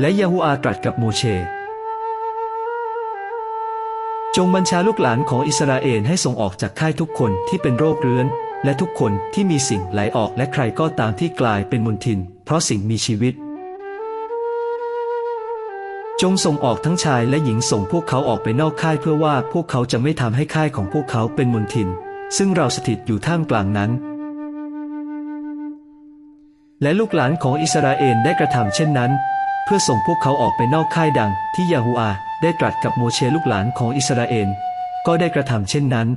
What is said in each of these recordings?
และยาฮูอาตรัสกับโมเช จงบัญชาลูกหลานของอิสราเอลให้ส่งออกจากค่ายทุกคนที่เป็นโรคเรื้อน และทุกคนที่มีสิ่งไหลออกและใครก็ตามที่กลายเป็นมลทิน เพราะสิ่งมีชีวิต จงส่งออกทั้งชายและหญิงส่งพวกเขาออกไปนอกค่ายเพื่อว่าพวกเขาจะไม่ทำให้ค่ายของพวกเขาเป็นมลทิน ซึ่งเราสถิตอยู่ท่ามกลางนั้นและลูกหลานของอิสราเอลได้กระทำเช่นนั้น เพื่อส่งพวกเขาออกไปนอกค่ายดังที่ยาฮูอาได้ตรัสกับโมเชลูกหลานของอิสราเอล ก็ได้กระทำเช่นนั้น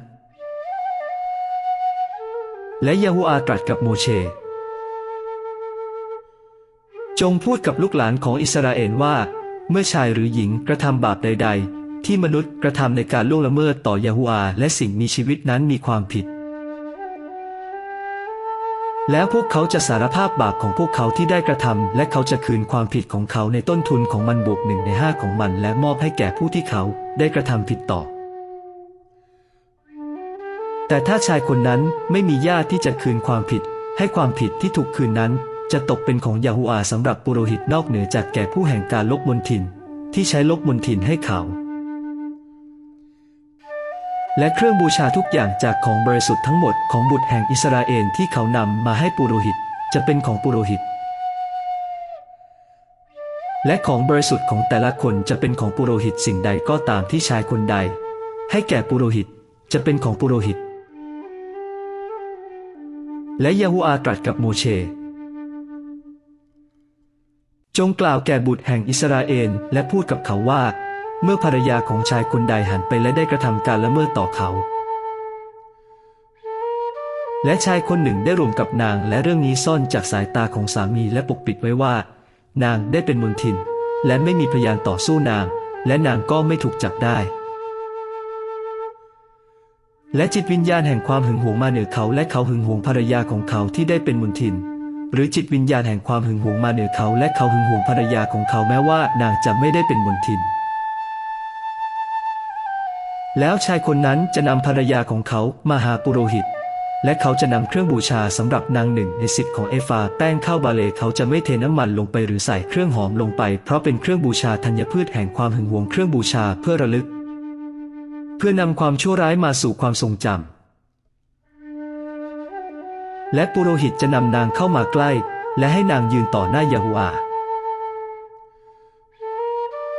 และยาฮูอาตรัสกับโมเช จงพูดกับลูกหลานของอิสราเอลว่า เมื่อชายหรือหญิงกระทำบาปใด ๆ ที่มนุษย์กระทำในการล่วงละเมิดต่อยาฮูอาและสิ่งมีชีวิตนั้นมีความผิด แล้วพวกเขาจะสารภาพบาปของพวกเขาที่ได้กระทำและเขาจะคืนความผิดของเขาในต้นทุนของมันบวกหนึ่งในห้าของมัน และมอบให้แก่ผู้ที่เขาได้กระทำผิดต่อ แต่ถ้าชายคนนั้นไม่มีญาติที่จะคืนความผิด ให้ความผิดที่ถูกคืนนั้น จะตกเป็นของยาฮูอาสำหรับปุโรหิตนอกเหนือจากแก่ผู้แห่งการลบมนทิน ที่ใช้ลบมนทินให้เขา และเครื่องบูชาทุกอย่างจากของบริสุทธิ์ทั้งหมดของบุตรแห่งอิสราเอลที่เขานำมาให้ปุโรหิต จะเป็นของปุโรหิต และของบริสุทธิ์ของแต่ละคนจะเป็นของปุโรหิตสิ่งใดก็ตามที่ชายคนใด ให้แก่ปุโรหิตจะเป็นของปุโรหิต และยาฮูอาตรัสกับโมเช จงกล่าวแก่บุตรแห่งอิสราเอลและพูดกับเขาว่า เมื่อภรรยาของชายคนใดหันไปและได้กระทำการละเมิดต่อเขา และชายคนหนึ่งได้รวมกับนางและเรื่องนี้ซ่อนจากสายตาของสามีและปกปิดไว้ว่า นางได้เป็นมนทิน และไม่มีพยานต่อสู้นาง และนางก็ไม่ถูกจับได้ และจิตวิญญาณแห่งความหึงหวงมาเหนือเขาและเขาหึงหวงภรรยาของเขาที่ได้เป็นมนทินหรือจิตวิญญาณแห่งความหึงหวงมาเหนือเขาและเขาหึงหวงภรรยาของเขาแม้ว่านางจะไม่ได้เป็นมนทิน แล้วชายคนนั้นจะนำภรรยาของเขามาหาปุโรหิต และเขาจะนำเครื่องบูชาสำหรับนางหนึ่งในสิทธิ์ของเอฟาแป้งข้าวบาเลเขาจะไม่เทน้ำมันลงไปหรือใส่เครื่องหอมลงไป เพราะเป็นเครื่องบูชาธัญพืชแห่งความหึงหวงเครื่องบูชาเพื่อระลึก เพื่อนำความชั่วร้ายมาสู่ความทรงจำและปุโรหิตจะนำนางเข้ามาใกล้ และให้นางยืนต่อหน้ายาฮูอา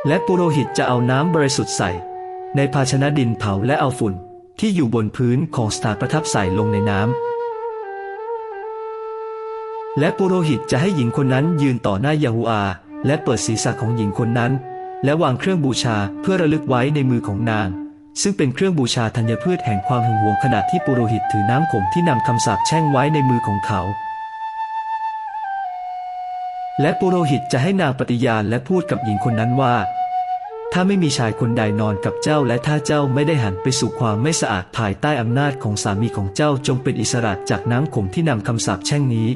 และปุโรหิตจะเอาน้ำบริสุทธิ์ใส่ ในภาชนะดินเผาและเอาฝุ่น ที่อยู่บนพื้นของสถานประทับใส่ลงในน้ำและปุโรหิตจะให้หญิงคนนั้นยืนต่อหน้ายาฮูอา และเปิดศีรษะของหญิงคนนั้น และวางเครื่องบูชาเพื่อระลึกไว้ในมือของนาง ซึ่งเป็นเครื่องบูชาธัญพืชแห่งความหึงหวงขณะที่ปุโรหิตถือน้ำขมที่นำคำสาปแช่งไว้ในมือของเขาและปุโรหิตจะให้นางปฏิญาณและพูดกับหญิงคนนั้นว่า ถ้าไม่มีชายคนใดนอนกับเจ้าและถ้าเจ้าไม่ได้หันไปสู่ความไม่สะอาดภายใต้อำนาจของสามีของเจ้าจงเป็นอิสระจากน้ำขมที่นำคำสาปแช่งนี้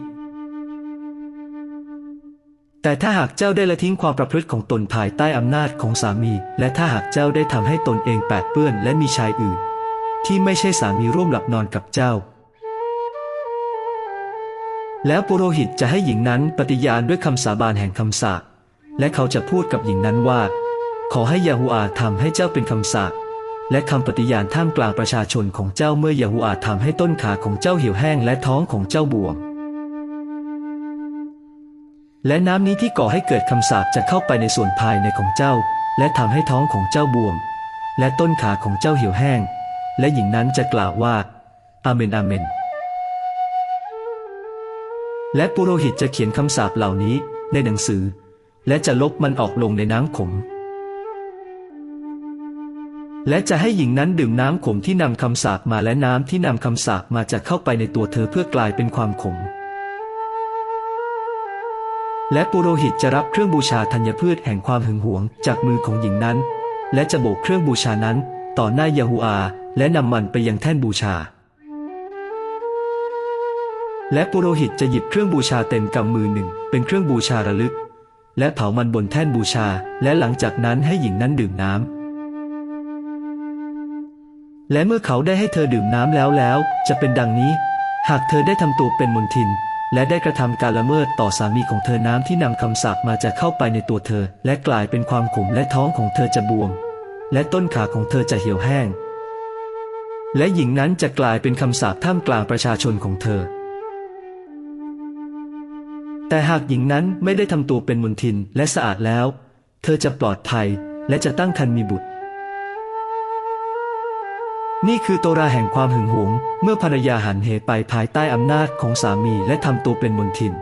แต่ถ้าหากเจ้าได้ละทิ้งความประพฤติของตนภายใต้อำนาจของสามี และถ้าหากเจ้าได้ทำให้ตนเองแปดเปื้อนและมีชายอื่น ที่ไม่ใช่สามีร่วมหลับนอนกับเจ้า แล้วปุโรหิตจะให้หญิงนั้นปฏิญาณด้วยคำสาบานแห่งคำสาปและเขาจะพูดกับหญิงนั้นว่า ขอให้ยาฮูอาทำให้เจ้าเป็นคำสาปและคำปฏิญาณท่ามกลางประชาชนของเจ้าเมื่อยาฮูอาทำให้ต้นขาของเจ้าเหี่ยวแห้งและท้องของเจ้าบวม และน้ำนี้ที่ก่อให้เกิดคำสาปจะเข้าไปในส่วนภายในของเจ้า และทำให้ท้องของเจ้าบวม และต้นขาของเจ้าเหี่ยวแห้ง และหญิงนั้นจะกล่าวว่า อาเมนอาเมน และปุโรหิตจะเขียนคำสาปเหล่านี้ในหนังสือ และจะลบมันออกลงในน้ำขม และจะให้หญิงนั้นดื่มน้ำขมที่นำคำสาปมาและน้ำที่นำคำสาปมาจะเข้าไปในตัวเธอเพื่อกลายเป็นความขม และปุโรหิตจะรับเครื่องบูชาธัญพืชแห่งความหึงหวงจากมือของหญิงนั้น และจะโบกเครื่องบูชานั้น ต่อหน้ายาฮูอา และนำมันไปยังแท่นบูชา และปุโรหิตจะหยิบเครื่องบูชาเต็มกำมือหนึ่ง เป็นเครื่องบูชาระลึก และเผามันบนแท่นบูชา และหลังจากนั้นให้หญิงนั้นดื่มน้ำ และเมื่อเขาได้ให้เธอดื่มน้ำแล้วแล้ว จะเป็นดังนี้ หากเธอได้ทำตัวเป็นมนทิน และได้กระทำการละเมิดต่อสามีของเธอน้ำที่นำคำสาปมาจะเข้าไปในตัวเธอ และกลายเป็นความขมและท้องของเธอจะบวม และต้นขาของเธอจะเหี่ยวแห้ง และหญิงนั้นจะกลายเป็นคำสาปท่ามกลางประชาชนของเธอ แต่หากหญิงนั้นไม่ได้ทำตัวเป็นมนทินและสะอาดแล้ว เธอจะปลอดภัยและจะตั้งครรภ์มีบุตร นี่คือโตราแห่งความหึงหวง เมื่อภรรยาหันเหไปภายใต้อำนาจของสามีและทำตัวเป็นมนทิน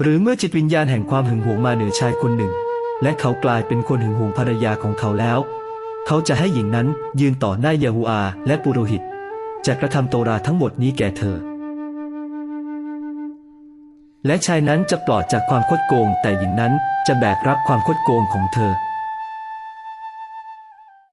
หรือเมื่อจิตวิญญาณแห่งความหึงหวงมาเหนือชายคนหนึ่ง และเขากลายเป็นคนหึงหวงภรรยาของเขาแล้ว เขาจะให้หญิงนั้นยืนต่อหน้ายาฮูอาและปุโรหิต จะกระทำโตราทั้งหมดนี้แก่เธอ และชายนั้นจะปลอดจากความคดโกง แต่หญิงนั้นจะแบกรับความคดโกงของเธอ